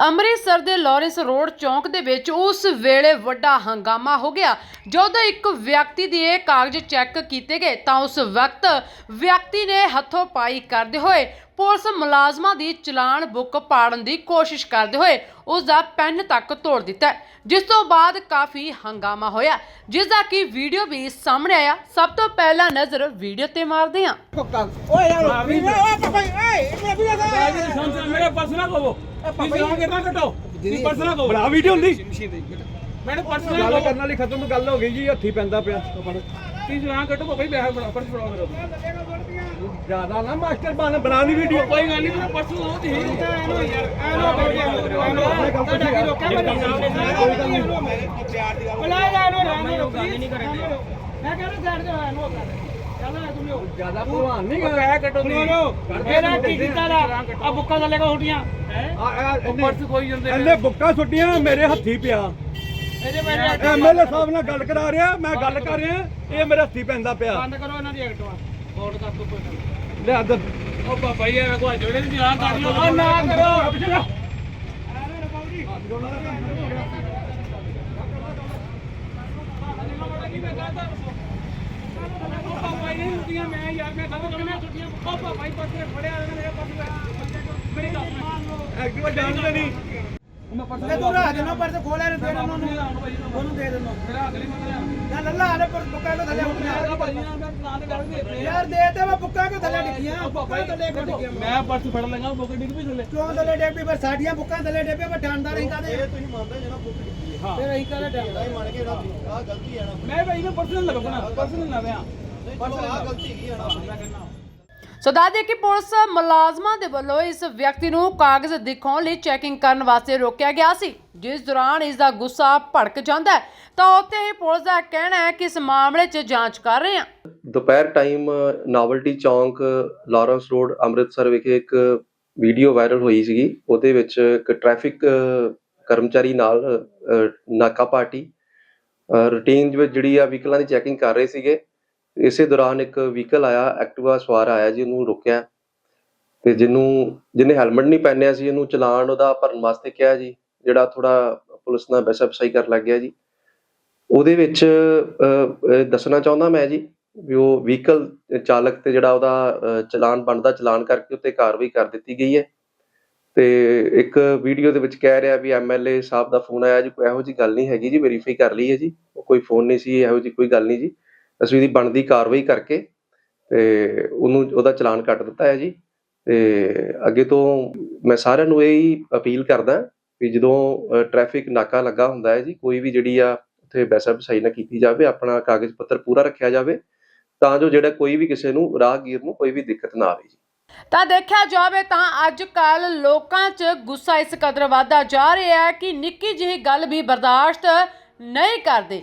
ਅੰਮ੍ਰਿਤਸਰ ਦੇ Lawrence road ਚੌਂਕ ਦੇ ਵਿੱਚ ਉਸ ਵੇਲੇ ਵੱਡਾ ਹੰਗਾਮਾ ਹੋ ਗਿਆ। ਜਦੋਂ ਇੱਕ ਵਿਅਕਤੀ ਦੇ ਇਹ ਕਾਗਜ਼ ਚੈੱਕ ਕੀਤੇ ਗਏ ਤਾਂ ਉਸ ਵਕਤ ਵਿਅਕਤੀ ਨੇ ਹੱਥੋਂ ਪਾਈ ਕਰਦੇ ਹੋਏ ਪੁਲਿਸ ਮੁਲਾਜ਼ਮਾਂ ਦੀ ਚਲਾਨ ਬੁੱਕ ਪਾੜਨ ਦੀ ਕੋਸ਼ਿਸ਼ ਕਰਦੇ ਹੋਏ ਉਸ ਦਾ ਪੈਨ ਤੱਕ ਤੋੜ ਦਿੱਤਾ ਜਿਸ ਤੋਂ ਬਾਅਦ ਕਾਫੀ ਹੰਗਾਮਾ ਹੋਇਆ ਜਿਸ ਦਾ ਕਿ ਵੀਡੀਓ ਵੀ ਸਾਹਮਣੇ ਆਇਆ। ਸਭ ਤੋਂ ਪਹਿਲਾਂ ਨਜ਼ਰ ਵੀਡੀਓ ਤੇ ਮਾਰਦੇ ਹਾਂ। ਓਏ ਯਾਰ ਓਏ ਪਾਪਾ ਓਏ ਮੇਰਾ ਵੀਰੇ ਦਾ ਸੰਸਦ ਮੇਰੇ ਪਰਸਨਲ ਕਹੋ ਪਾਪਾ ਤੁਸੀਂ ਜੀ। ਕਿੰਨਾ ਘਟੋ? ਪਰਸਨਲ ਕਹੋ ਬਣਾ ਵੀਡੀਓ ਹੁੰਦੀ। ਮੈਨੂੰ ਪਰਸਨਲ ਗੱਲ ਕਰਨ ਵਾਲੀ ਖਤਮ ਗੱਲ ਹੋ ਗਈ ਜੀ ਹੱਥੀ ਪੈਂਦਾ ਪਿਆ। ਤੁਸੀਂ ਜਵਾਨ ਘਟੋ ਬਾਬਾ ਜੀ ਮੈਂ ਬਣਾ ਪਰਸ ਬਣਾ ਮੇਰਾ ਜ਼ਿਆਦਾ ਨਾ ਮਾਸਟਰ ਬਣ ਬਣਾ ਦੀ ਵੀਡੀਓ। ਕੋਈ ਗੱਲ ਨਹੀਂ ਮੇਰਾ ਪਰਸਨਲ ਹੋ ਤੁਸੀਂ ਐਨੋ ਯਾਰ ਐਨੋ ਬੈਠੇ ਤੁਹਾਡਾ ਕੀ ਰੋਕਿਆ ਮੈਂ ਕੋਈ ਗੱਲ ਨਹੀਂ। ਬੁਲਾ ਜਾ ਇਹਨੂੰ ਰਹਿਣ ਦਿਓ ਗੱਲ ਨਹੀਂ ਕਰਨ ਦੇ ਮੈਂ ਕਹਿੰਦਾ ਇਹਨੂੰ ਚੱਲ ਤੂੰ ਲਿਓ। ਜ਼ਿਆਦਾ ਭਲਵਾਨ ਨਹੀਂ ਗਾ ਕਹਿ ਘਟੋ ਸੁਣੋ ਇਹਦਾ ਕੀ ਕੀਤਾ ਦਾ? ਆ ਬੁੱਕਾ ਥੱਲੇ ਕੋ ਹੁਟੀਆਂ ਪਰਸ ਕੋਈ ਜਾਂਦੇ ਇਹਨੇ ਬੁੱਕਾ ਸੁੱਟੀਆਂ ਮੇਰੇ ਹੱਥੀ ਪਿਆ। ਇਹਦੇ ਮੇਰੇ ਐਮਐਲਏ ਸਾਹਿਬ ਨਾਲ ਗੱਲ ਕਰਾ ਰਿਹਾ ਮੈਂ ਗੱਲ ਕਰ। ਰਿਹਾ ਇਹ ਮੇਰੇ ਹੱਥੀ ਪੈਂਦਾ ਪਿਆ। ਬੰਦ ਕਰੋ ਇਹਨਾਂ ਦੀ ਐਕਟਵਾ। ਬੋਰਡ ਕਰ ਦੋ ਕੋਈ ਲੈ ਅੱਧ ਉਹ ਬਾਬਾ ਜੀ ਐਵੇਂ ਕੋਈ ਜੋੜੇ ਦੀ ਜਵਾਨ ਕਰ ਲਓ ਨਾ ਕਰੋ। ਜੀ ਹੁੰਦੀਆਂ ਮੈਂ ਯਾਰ ਮੈਂ ਖਤਮ ਕਰਨਾ ਛੁੱਟੀਆਂ ਬਾਬਾ ਜੀ ਪਰਸ ਫੜਿਆ ਮੇਰੇ ਪਰਸ ਮੇਰੀ ਸੁਣ। ਐਕਟਿਵਾ ਜਾਣਦੇ ਨਹੀਂ। ਮੈਂ ਤੇ ਰਾਹ ਦੇਣਾ ਪਰ ਤੇ ਖੋਲਿਆ ਨੇ ਦੇ ਦੇਣਾ ਉਹਨੂੰ। ਉਹਨੂੰ ਦੇ ਦੇਣਾ ਮੇਰਾ ਅਗਲੀ ਮੰਗਿਆ ਯਾਰ ਲੱਲਾ ਆਲੇ ਪਰ ਬੁੱਕਾ ਕੋ ਥੱਲੇ ਉੱਠਿਆ ਨਾਂ ਯਾਰ ਦੇ ਤੇ ਮੈਂ ਬੁੱਕਾ ਕੋ ਥੱਲੇ ਡਿੱਗੀਆਂ? ਬੁੱਕਾ ਥੱਲੇ ਕੋ ਡਿੱਗੀਆਂ ਮੈਂ? ਪਰਸ ਫੜ ਲਾਂਗਾ ਬੋਕੇ ਡਿੱਗ ਵੀ ਥੱਲੇ। ਕਿਉਂ ਥੱਲੇ ਡਿੱਗ ਪਰ ਸਾਡੀਆਂ ਬੁੱਕਾਂ ਥੱਲੇ ਡਿੱਗੇ ਪਰ ਠੰਡਾ ਰਹੀ ਕਾਦੇ ਤੁਸੀਂ ਮੰਨਦੇ ਜਨਾ ਬੁੱਕ ਡਿੱਗੀ ਹਾਂ ਫਿਰ ਅਸੀਂ ਕਾਦੇ ਡਰਦਾ ਮੰਨ ਕੇ ਨਾ ਆ ਗਲਤੀ ਹੈ ਨਾ। ਮੈਂ ਭਾਈ ਮੈਂ ਪਰਸਨਲ ਲਗਾਉਣਾ ਪਰਸਨਲ ਨਾ ਮੈਂ ਪਰ ਆ ਗਲਤੀ ਹੈਗੀ ਹੈ ਨਾ ਮੈਂ ਕਹਿੰਦਾ ਸੋ ਦੱਸਦੇ ਕਿ ਪੁਲਿਸ ਮੁਲਾਜ਼ਮਾਂ ਦੇ ਵੱਲੋਂ ਇਸ ਵਿਅਕਤੀ ਨੂੰ ਕਾਗਜ਼ ਦਿਖਾਉਣ ਲਈ ਚੈਕਿੰਗ ਕਰਨ ਵਾਸਤੇ ਰੋਕਿਆ ਗਿਆ ਸੀ। ਜਿਸ ਦੌਰਾਨ ਇਸ ਦਾ ਗੁੱਸਾ ਭੜਕ ਜਾਂਦਾ ਹੈ। ਤਾਂ ਉੱਥੇ ਹੀ ਪੁਲਿਸ ਦਾ ਕਹਿਣਾ ਹੈ ਕਿ ਇਸ ਮਾਮਲੇ 'ਚ ਜਾਂਚ ਕਰ ਰਹੇ ਹਾਂ। ਦੁਪਹਿਰ time novelty chowk, Lawrence road, Amritsar ਵਿਖੇ ਇੱਕ ਵੀਡੀਓ ਵਾਇਰਲ ਹੋਈ ਸੀਗੀ। ਉਹਦੇ ਵਿੱਚ ਇੱਕ ਟ੍ਰੈਫਿਕ ਕਰਮਚਾਰੀ ਨਾਲ ਨਾਕਾ ਪਾਰਟੀ ਰੂਟੀਨ ਵਿੱਚ ਜਿਹੜੀ ਆ ਵਹੀਕਲਾਂ ਦੀ ਚੈਕਿੰਗ ਕਰ ਰਹੇ ਸੀਗੇ। ਇਸੇ ਦੌਰਾਨ ਇੱਕ ਵਹੀਕਲ ਆਇਆ ਐਕਟਿਵਾ ਸਵਾਰ ਆਇਆ ਜੀ, ਉਹਨੂੰ ਰੋਕਿਆ। ਤੇ ਜਿਹਨੂੰ, ਜਿਹਨੇ ਹੈਲਮਟ ਨਹੀਂ ਪਹਿਨਿਆ ਸੀ, ਇਹਨੂੰ ਚਲਾਨ ਉਹਦਾ ਭਰਨ ਵਾਸਤੇ ਕਿਹਾ ਜੀ, ਜਿਹੜਾ ਥੋੜਾ ਪੁਲਿਸ ਨਾਲ ਬੈਸਪਸਾਈ ਕਰ ਲੱਗ ਗਿਆ ਜੀ। ਉਹਦੇ ਵਿੱਚ ਦੱਸਣਾ ਚਾਹੁੰਦਾ ਮੈਂ ਜੀ, ਵੀ ਉਹ ਵਹੀਕਲ ਚਾਲਕ ਤੇ ਜਿਹੜਾ ਉਹਦਾ ਚਲਾਨ ਬਣਦਾ, ਚਲਾਨ ਕਰਕੇ ਉੱਤੇ ਕਾਰਵਾਈ ਕਰ ਦਿੱਤੀ ਗਈ ਹੈ। ਤੇ ਇੱਕ ਵੀਡੀਓ ਦੇ ਵਿੱਚ ਕਹਿ ਰਿਹਾ ਵੀ ਐਮਐਲਏ ਸਾਹਿਬ ਦਾ ਫੋਨ ਆਇਆ ਜੀ, ਕੋਈ ਇਹੋ ਜੀ ਗੱਲ ਨਹੀਂ ਹੈਗੀ ਜੀ ਵੈਰੀਫਾਈ ਕਰ ਲਈ ਹੈ ਜੀ। ਉਹ ਕੋਈ ਫੋਨ ਨਹੀਂ ਸੀ, ਇਹੋ ਜੀ ਕੋਈ ਗੱਲ ਨਹੀਂ ਜੀ। ਅਸੀਂ ਉਹਦੀ ਬਣਦੀ ਕਾਰਵਾਈ ਕਰਕੇ ਤੇ ਉਹਨੂੰ, ਉਹਦਾ ਚਲਾਨ ਕੱਟ ਦਿੱਤਾ ਹੈ ਜੀ। ਤੇ ਅੱਗੇ ਤੋਂ ਮੈਂ ਸਾਰਿਆਂ ਨੂੰ ਇਹ ਹੀ ਅਪੀਲ ਕਰਦਾ ਵੀ ਜਦੋਂ ਟ੍ਰੈਫਿਕ ਨਾਕਾ ਲੱਗਾ ਹੁੰਦਾ ਹੈ ਜੀ, ਕੋਈ ਵੀ ਜਿਹੜੀ ਆ ਉੱਥੇ ਵੈਸਾ ਵਸਾਈ ਨਾ ਕੀਤੀ ਜਾਵੇ, ਆਪਣਾ ਕਾਗਜ਼ ਪੱਤਰ ਪੂਰਾ ਰੱਖਿਆ ਜਾਵੇ, ਤਾਂ ਜੋ ਜਿਹੜਾ ਕੋਈ ਵੀ ਕਿਸੇ ਨੂੰ, ਰਾਹਗੀਰ ਨੂੰ ਕੋਈ ਵੀ ਦਿੱਕਤ ਨਾ ਆਵੇ ਜੀ। ਤਾਂ ਦੇਖਿਆ ਜਾਵੇ ਤਾਂ ਅੱਜ ਕੱਲ ਲੋਕਾਂ 'ਚ ਗੁੱਸਾ ਇਸ ਕਦਰ ਵਧਦਾ ਜਾ ਰਿਹਾ ਹੈ ਕਿ ਨਿੱਕੀ ਜਿਹੀ ਗੱਲ ਵੀ ਬਰਦਾਸ਼ਤ ਨਹੀਂ ਕਰਦੇ।